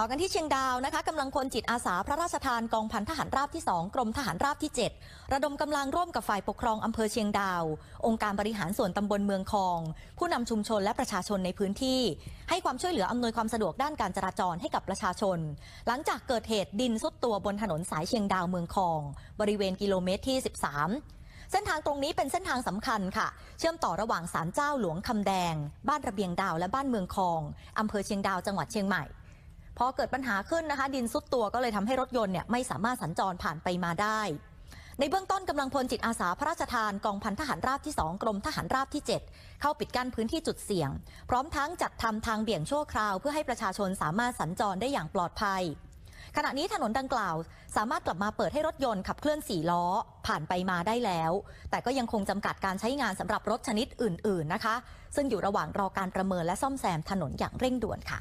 ต่อกันที่เชียงดาวนะคะกำลังพลจิตอาสาพระราชทานกองพันทหารราบที่ 2 กรมทหารราบที่ 7 ระดมกำลังร่วมกับฝ่ายปกครองอำเภอเชียงดาว องค์การบริหารส่วนตำบลเมืองคอง ผู้นำชุมชนและประชาชนในพื้นที่ ให้ความช่วยเหลืออำนวยความสะดวกด้านการจราจรให้กับประชาชน หลังจากเกิดเหตุดินซุดตัวบนถนนสายเชียงดาวเมืองคอง บริเวณกิโลเมตรที่ 13เส้นทางตรงนี้เป็นเส้นทางสำคัญค่ะ เชื่อมต่อระหว่างศาลเจ้าหลวงคำแดง บ้านระเบียงดาวและบ้านเมืองคองอำเภอเชียงดาวจังหวัดเชียงใหม่ พอเกิดปัญหาขึ้นนะคะ ดินซุดตัวก็เลยทำให้รถยนต์เนี่ยไม่สามารถสัญจรผ่านไปมาได้ ในเบื้องต้นกำลังพลจิตอาสาพระราชทานกองพันทหารราบที่ 2 กรมทหารราบที่ 7 เข้าปิดกั้นพื้นที่จุดเสี่ยง พร้อมทั้งจัดทำทางเบี่ยงชั่วคราว เพื่อให้ประชาชนสามารถสัญจรได้อย่างปลอดภัยขณะนี้ถนนดังกล่าว สามารถกลับมาเปิดให้รถยนต์ขับเคลื่อน4ล้อ ผ่านไปมาได้แล้ว แต่ก็ยังคงจำกัดการใช้งานสำหรับรถชนิดอื่น ๆ นะคะ ซึ่งอยู่ระหว่างรอการประเมินและซ่อมแซมถนนอย่างเร่งด่วนค่ะ